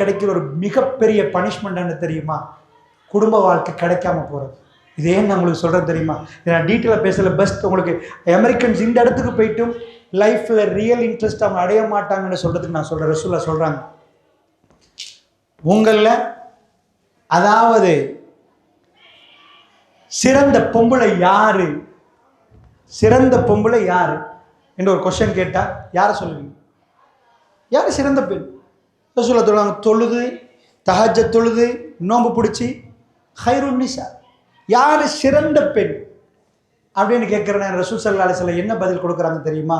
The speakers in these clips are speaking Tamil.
கிடைக்கிற ஒரு மிகப்பெரிய பனிஷ்மெண்ட் என்ன தெரியுமா? குடும்ப வாழ்க்கை கிடைக்காம போகிறது இது ஏன் நான் உங்களுக்கு சொல்கிறேன் தெரியுமா? இதை நான் டீட்டெயிலாக பேசல. பெஸ்ட் உங்களுக்கு அமெரிக்கன்ஸ் இந்த இடத்துக்கு போயிட்டும் லைஃப்பில் ரியல் இன்ட்ரெஸ்ட் அவங்க அடைய மாட்டாங்கன்னு சொல்கிறதுக்கு நான் சொல்கிறேன் ரசூலா சொல்கிறாங்க உங்களில் அதாவது சிறந்த பொம்பளை யாரு? சிறந்த பொம்பளை யாரு? என்று ஒரு கொஸ்டின் கேட்டால் யாரை சொல்லுவீங்க? யார் சிறந்த பெண்? ரசூலா சொல்லுவாங்க தொழுது தகஜ தொழுது நோம்பு பிடிச்சி ஹைருன் யார் சிறந்த பெண்? அப்படின்னு கேட்குறேன் ரசூல் சல்லா அலிஸ்லாம் என்ன பதில் கொடுக்குறாங்க தெரியுமா?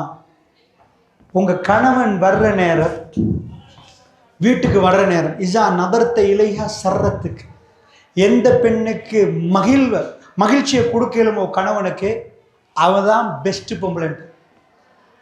உங்கள் கணவன் வர்ற நேரம் வீட்டுக்கு வர்ற நேரம் இசா நபர்த்த இலையா சர்றத்துக்கு எந்த பெண்ணுக்கு மகிழ்வ மகிழ்ச்சியை கொடுக்கலுமோ கணவனுக்கு அவள் தான் பெஸ்ட்டு பொம்பளைன்ட்டு.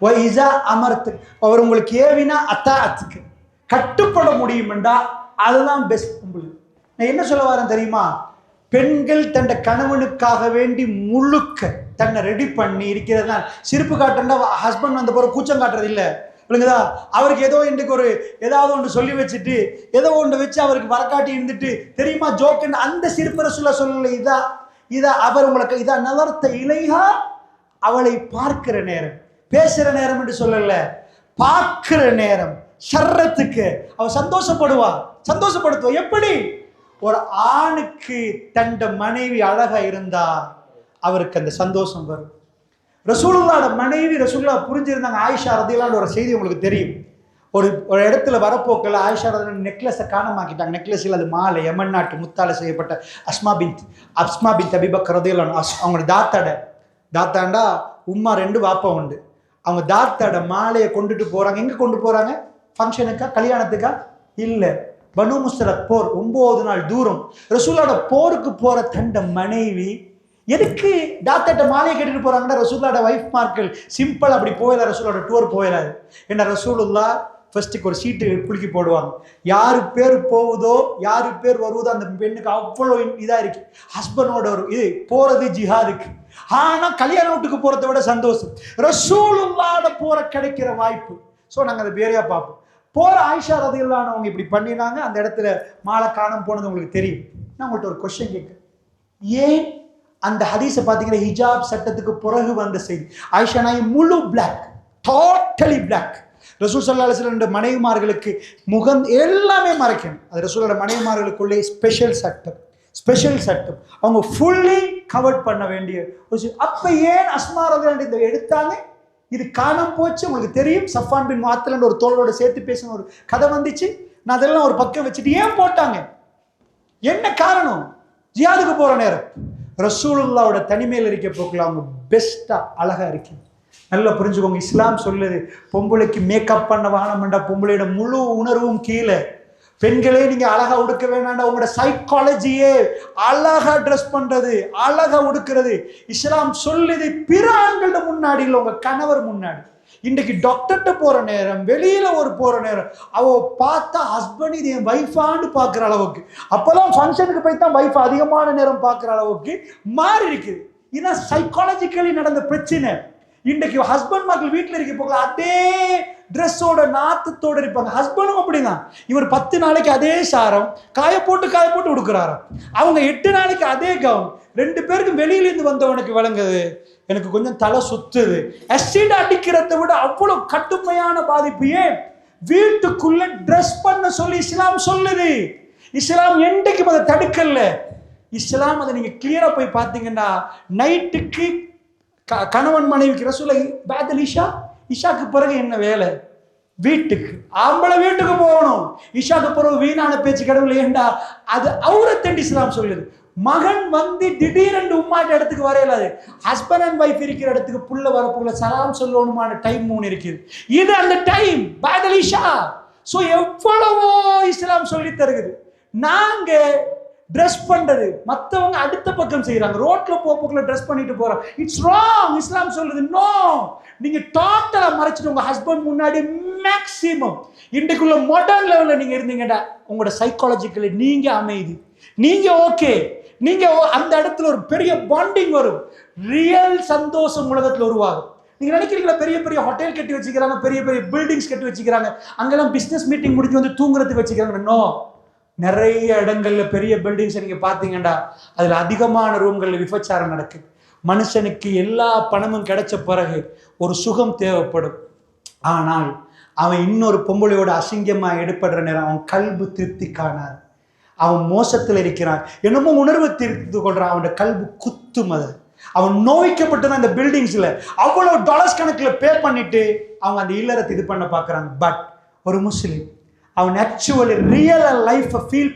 ஒ இசா அமர்த்து அவர் உங்களுக்கு ஏவினா அத்தா அத்துக்கு கட்டுப்பட முடியுமெண்டா? அதுதான் பெஸ்ட் உங்களுக்கு நான் என்ன சொல்ல வரேன் தெரியுமா? பெண்கள் தன்னை கணவனுக்காக வேண்டி முழுக்க தன்னை ரெடி பண்ணி இருக்கிறது தான் சிரிப்பு காட்டுறா ஹஸ்பண்ட் வந்த பிறகு கூச்சம் காட்டுறது இல்லை. இல்லைங்களா அவருக்கு ஏதோ இன்றைக்கு ஒரு ஏதாவது ஒன்று சொல்லி வச்சுட்டு ஏதோ ஒன்று வச்சு அவருக்கு வரக்காட்டி இருந்துட்டு தெரியுமா ஜோக்குன்னு அந்த சிரிப்பரை சொல்ல சொல்லல இதா இதா அவர் உங்களுக்கு இதா நவர்த்த இலையா? அவளை பார்க்கிற நேரம். பேசுகிற நேரம் என்று சொல்லல. பார்க்கிற நேரம். ஷர்ரத்துக்கு அவ சந்தோஷப்படுவா. சந்தோஷப்படுத்துவா. எப்படி? ஒரு ஆணுக்கு தண்ட மனைவி அழகா இருந்தா அவருக்கு அந்த சந்தோஷம் வரும். ரசூலுல்லாட மனைவி ரசூல்லா புரிஞ்சிருந்தாங்க. ஆயிஷா ரதிலான்னு ஒரு செய்தி உங்களுக்கு தெரியும். ஒரு ஒரு இடத்துல வரப்போக்கில் ஆயிஷா ரதி நெக்லஸை காணமாக்கிட்டாங்க. நெக்லஸில் அது மாலை யமன் நாட்டு முத்தால செய்யப்பட்ட அஸ்மா பின் அஸ்மா பின் தபிபக் ரதிலான் அஸ் அவங்களோட தாத்தாட. தாத்தாண்டா உம்மா ரெண்டு வாப்பா உண்டு. அவங்க தாத்தாட மாலையை கொண்டுட்டு போகிறாங்க எங்கே கொண்டு போகிறாங்க ஃபங்க்ஷனுக்கா கல்யாணத்துக்கா? இல்லை. பனு முஸ்தலக் போர் ஒம்பது நாள் தூரம். ரசூலோட போருக்கு போற தண்ட மனைவி எதுக்கு டாக்டர்கிட்ட மாலையை கேட்டுட்டு போறாங்கன்னா ரசூலோட வைஃப் மார்க்கள் சிம்பிள் அப்படி போயிடலாம் ரசூலோட டூர் போயிடாது என்ன ரசூலுல்லா ஃபர்ஸ்ட்டுக்கு ஒரு சீட்டு குலுக்கி போடுவாங்க. யாரு பேர் போகுதோ யாரு பேர் வருவதோ அந்த பெண்ணுக்கு அவ்வளோ இதாக இருக்கு. ஹஸ்பண்டோட ஒரு இது போறது ஜிஹாதுக்கு ஆனா கல்யாண வீட்டுக்கு போறதை விட சந்தோஷம். ரசூலுல்லாட போகிற கிடைக்கிற வாய்ப்பு. ஸோ நாங்கள் அதை பேரையாக பார்ப்போம். போகிற ஆயிஷா அவங்க இப்படி பண்ணினாங்க. அந்த இடத்துல மாலை காணம் போனது உங்களுக்கு தெரியும். நான் உங்கள்கிட்ட ஒரு கொஸ்டின் கேட்குறேன். ஏன் அந்த ஹதீஸை பார்த்தீங்கன்னா ஹிஜாப் சட்டத்துக்கு பிறகு வந்த செய்தி? ஆயிஷா நாய் முழு பிளாக் டோட்டலி பிளாக் ரசூல் சல்லா அலிஸ்லாம் மனைவிமார்களுக்கு முகம் எல்லாமே மறைக்கணும். அது ரசூலோட மனைவிமார்களுக்குள்ளே ஸ்பெஷல் சட்டம். ஸ்பெஷல் சட்டம். அவங்க ஃபுல்லி கவர் பண்ண வேண்டிய ஒரு அப்போ ஏன் அஸ்மா ரதிலான் இதை எடுத்தாங்க? இது காணாம போச்சு. உங்களுக்கு தெரியும். சஃபான் பின் மாத்தலன் ஒரு தோழரோட சேர்த்து பேசின ஒரு கதை வந்துச்சு. நான் அதெல்லாம் ஒரு பக்கம் வச்சுட்டு ஏன் போட்டாங்க? என்ன காரணம்? ஜியாதுக்கு போற நேரம். ரசூலுல்லாவோட தனிமையில் இருக்க போக்கில் அவங்க பெஸ்ட்டாக அழகாக இருக்கீங்க. நல்லா புரிஞ்சுக்கோங்க. இஸ்லாம் சொல்லுது பொம்பளைக்கு மேக்கப் பண்ண வானம்டா பொம்பளையோட முழு உணர்வும் கீழே. பெண்களே நீங்க அழகா உடுக்க வேணாண்டா உங்களோட சைக்காலஜியே அழகா ட்ரெஸ் பண்றது அழகா உடுக்கிறது. இஸ்லாம் சொல்லுது பிற ஆண்களோட முன்னாடி இல்லை உங்க கணவர் முன்னாடி. இன்றைக்கு டாக்டர்கிட்ட போகிற நேரம் வெளியில் ஒரு போகிற நேரம் அவ பார்த்தா ஹஸ்பண்ட் இது என் வைஃபான்னு பார்க்குற அளவுக்கு. அப்போல்லாம் ஃபங்க்ஷனுக்கு போய் தான் ஒய்ஃப் அதிகமான நேரம் பார்க்குற அளவுக்கு மாறி இருக்குது. இதுதான் சைக்காலஜிக்கலி நடந்த பிரச்சனை. இன்றைக்கு ஹஸ்பண்ட் மக்கள் வீட்டில் இருக்க போகல அதே ட்ரெஸ்ஸோட நாத்தத்தோடு இருப்பாங்க. ஹஸ்பண்டும் அப்படிதான். இவர் பத்து நாளைக்கு அதே சாரம் காய போட்டு காய போட்டு கொடுக்குறாரோ அவங்க எட்டு நாளைக்கு அதே கவுன் ரெண்டு பேருக்கும் வெளியிலேருந்து வந்தவனுக்கு விளங்குது. எனக்கு கொஞ்சம் தலை சுத்துது. அசிட் அடிக்கிறத விட அவ்வளோ கடுமையான பாதிப்பு ஏன்? வீட்டுக்குள்ள ட்ரெஸ் பண்ண சொல்லி இஸ்லாம் சொல்லுது. இஸ்லாம் என்றைக்கும் அதை தடுக்கல? இஸ்லாம் அதை நீங்க கிளியரா போய் பார்த்தீங்கன்னா நைட்டுக்கு க- கணவன் மனைவிக்கு ரசூலை பேதல் இஷா இஷாக்கு பிறகு என்ன வேலை? வீட்டுக்கு. ஆம்பளை வீட்டுக்கு போகணும். இஷாக்கு பிறகு வீணான பேச்சு கடவுள் ஏண்டா? அது அவுரத்தண்டி இஸ்லாம் சொல்லுது. மகன் வந்து திடீரென்று உம்மாட்ட இடத்துக்கு வரையலாது ஹஸ்பண்ட் அண்ட் ஒய்ஃப் இருக்கிற இடத்துக்கு புள்ள வரப்புள்ள சலாம் சொல்லணுமான டைம் மூணு இருக்குது. இது அந்த டைம் பேதல் இஷா. ஸோ எவ்வளவோ இஸ்லாம் சொல்லி தருகுது நாங்கள் ட்ரெஸ் பண்றது. மற்றவங்க அடுத்த பக்கம் செய்றாங்க. ரோட்ல போக்குள்ள ட்ரெஸ் பண்ணிட்டு போறோம். இட்ஸ் ராங் இஸ்லாம் சொல்கிறது நோ நீங்க டோட்டலா மறைச்சிட்டு உங்க ஹஸ்பண்ட் முன்னாடி மேக்ஸிமம் இன்றைக்குள்ள மாடர்ன் லெவல்ல நீங்க இருந்தீங்கடா. உங்களோட சைக்காலஜிக்கலி நீங்க அமைதி. நீங்க ஓகே நீங்க ஓ- அந்த இடத்துல ஒரு பெரிய பாண்டிங் வரும். ரியல் சந்தோஷம் உலகத்துல உருவாகும். நீங்க நினைக்கிறீங்களா பெரிய பெரிய ஹோட்டல் கட்டி வச்சுக்கிறாங்க பெரிய பெரிய பில்டிங்ஸ் கட்டி வச்சுக்கிறாங்க. அங்கெல்லாம் பிசினஸ் மீட்டிங் முடிஞ்சு வந்து தூங்குறதுக்கு வச்சுக்கிறாங்க. நோ நிறைய இடங்கள்ல பெரிய பில்டிங்ஸ் நீங்க பாத்தீங்கன்னா அதுல அதிகமான ரூம்கள்ல விபச்சாரம் நடக்குது மனுஷனுக்கு எல்லா பணமும் கிடைச்ச பிறகு ஒரு சுகம் தேவைப்படும். ஆனால் அவன் இன்னொரு பொம்பளையோட அசிங்கமா எடுப்படுற நேரம் அவன் கல்பு திருப்தி காணாது. அவன் மோசத்தில் இருக்கிறான். என்னமோ உணர்வு தீர்த்து கொள்றான். அவனோட கல்பு குத்தும் அது. அவன் நோய்க்கப்பட்டதான் அந்த பில்டிங்ஸில் பில்டிங்ஸ்ல அவ்வளவு டாலர்ஸ் கணக்கில் பே பண்ணிட்டு அவங்க அந்த இல்லறத்தை இது பண்ண பார்க்கறாங்க பட் ஒரு முஸ்லீம் அவன் ஆக்சுவலி ரியல் லைஃப்பை ஃபீல்